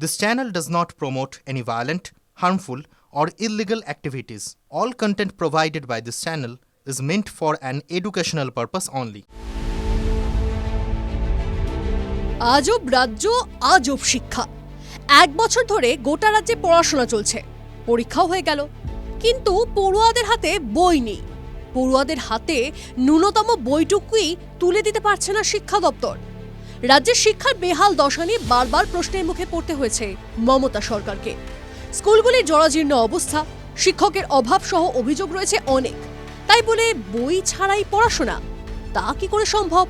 This channel does not promote any violent, harmful, or illegal activities. All content provided by this channel is meant for an educational purpose only. আজব রাজ্য আজব শিক্ষা এক বছর ধরে গোটা রাজ্যে পড়াশোনা চলছে পরীক্ষাও হয়ে গেল কিন্তু পড়ুয়াদের হাতে বই নেই পড়ুয়াদের হাতে ন্যূনতম বইটুকুই তুলে দিতে পারছে না শিক্ষা দপ্তর রাজ্যের শিক্ষার বেহাল দশা নিয়ে বারবার প্রশ্নের মুখে পড়তে হয়েছে মমতা সরকারকে। স্কুলগুলির জরাজীর্ণ অবস্থা, শিক্ষকের অভাব সহ অভিযোগ রয়েছে অনেক। তাই বলে বই ছাড়াই পড়াশোনা, তা কি করে সম্ভব?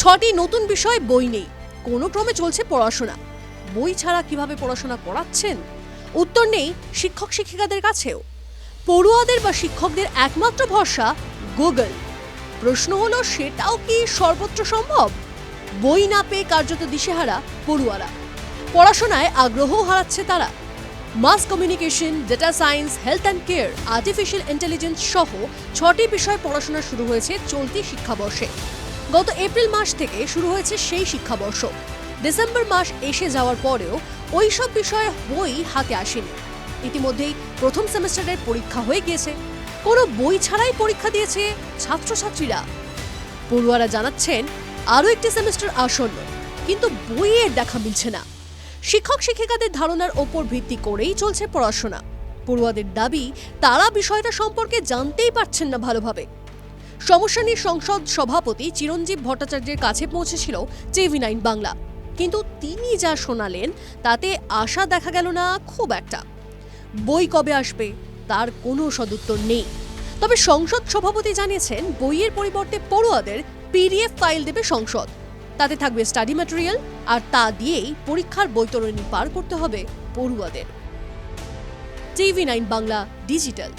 ছটি নতুন বিষয় বই নেই, কোনো ক্রমে চলছে পড়াশোনা। বই ছাড়া কীভাবে পড়াশোনা করাচ্ছেন? উত্তর নেই শিক্ষক শিক্ষিকাদের কাছেও। পড়ুয়াদের বা শিক্ষকদের একমাত্র ভরসা গুগল প্রশ্ন হলো, সেটাও কি সর্বত্র সম্ভব? বই না পেয়ে কার্যত দিশেহারা পড়ুয়ারা। পড়াশোনায় আগ্রহও হারাচ্ছে তারা। Mass communication data science health and care artificial intelligence সহ ছটি বিষয় পড়াশোনা শুরু হয়েছে চলতি শিক্ষাবর্ষে। গত এপ্রিল মাস থেকে শুরু হয়েছে সেই শিক্ষাবর্ষ। ডিসেম্বর মাস এসে যাওয়ার পরেও ওই সব বিষয়ে বই হাতে আসেনি। ইতিমধ্যেই প্রথম সেমেস্টারের পরীক্ষা হয়ে গিয়েছে। কোনো বই ছাড়াই পরীক্ষা দিয়েছে ছাত্রছাত্রীরা। পড়ুয়ারা জানাচ্ছেন আরও একটি সেমেস্টার আসন্ন, কিন্তু বইয়ের দেখা মিলছে না। শিক্ষক শিক্ষিকাদের ধারণার ওপর ভিত্তি করেই চলছে পড়াশোনা। পড়ুয়াদের দাবি, তারা বিষয়টা সম্পর্কে জানতেই পারছেন না ভালোভাবে। সমস্যা নিয়ে সংসদ সভাপতি চিরঞ্জীব ভট্টাচার্যের কাছে পৌঁছেছিল টিভি নাইন বাংলা। কিন্তু তিনি যা শোনালেন, তাতে আশা দেখা গেল না খুব একটা। বই কবে আসবে, তার কোনো সদুত্তর নেই। তবে সংসদ সভাপতি জানিয়েছেন, বইয়ের পরিবর্তে পড়ুয়াদের পিডিএফ ফাইল দেবে সংসদ। তাতে থাকবে স্টাডি ম্যাটেরিয়াল, আর তা দিয়েই পরীক্ষার বৈতরণী পার করতে হবে পড়ুয়াদের। TV nine Bangla, digital.